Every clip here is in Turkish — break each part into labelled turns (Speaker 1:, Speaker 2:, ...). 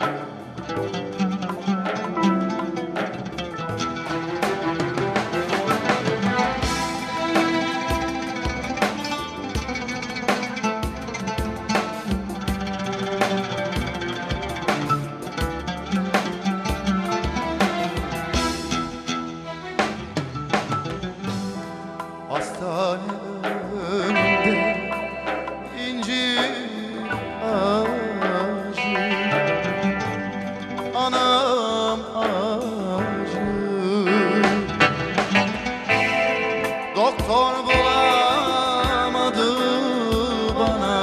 Speaker 1: you Doktor bulamadı bana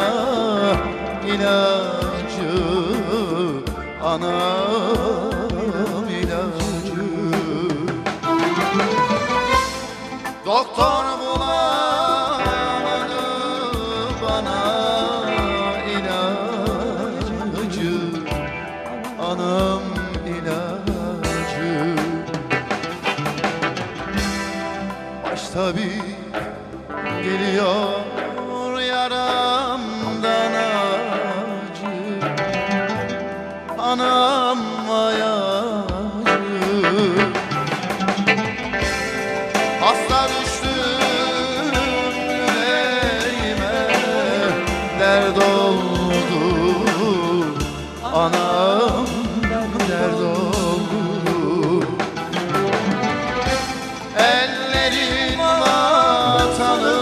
Speaker 1: ilacı Anam ilacı. Doktor bulamadı bana ilacı Anam ilacı Başta bir geliyor yaramdan acı. Anam vay acı. Düştüm yüreğime Dert Anam dert oldu Ellerin vatanı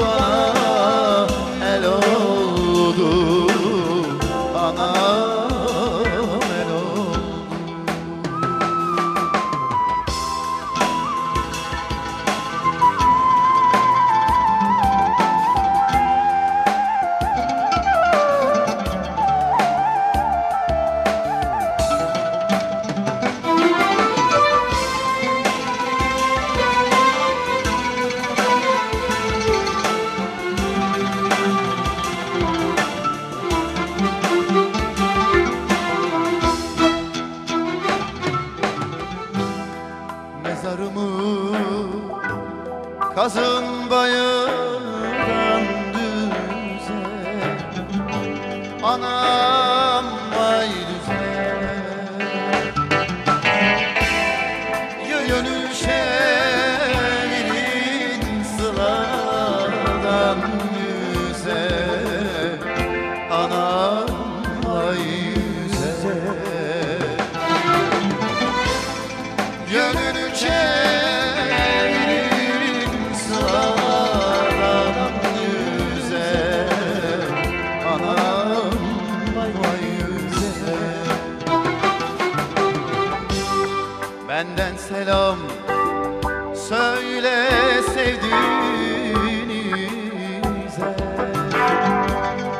Speaker 1: bana el oldu. Anam Mezarımı kazın bayırdan düze. Anam vay düze şehrin sıradan yüze. Anam vay Benden selam söyle sevdiğinize.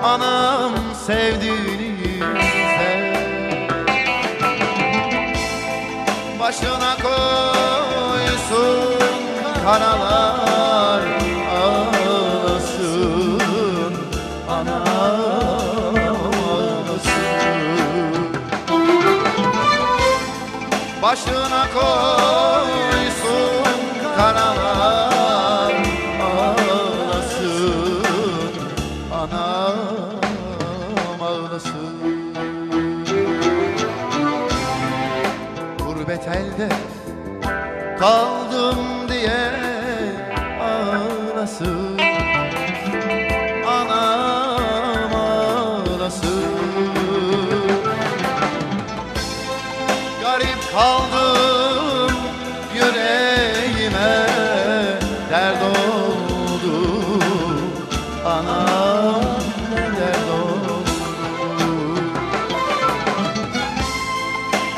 Speaker 1: Anam sevdiğinize. Başına koysun karalar ağlasın. Anam ağlasın. Başına koysun karalar ağlasın. Anam ağlasın. Gurbet elde kaldım ağlasın. Anam ağlasın. Garip kaldım yüreğime dert oldu. Anam dert oldu.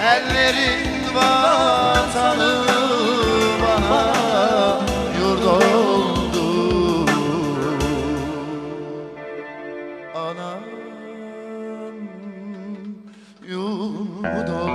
Speaker 1: Ellerin vatanı Anam yurt oldu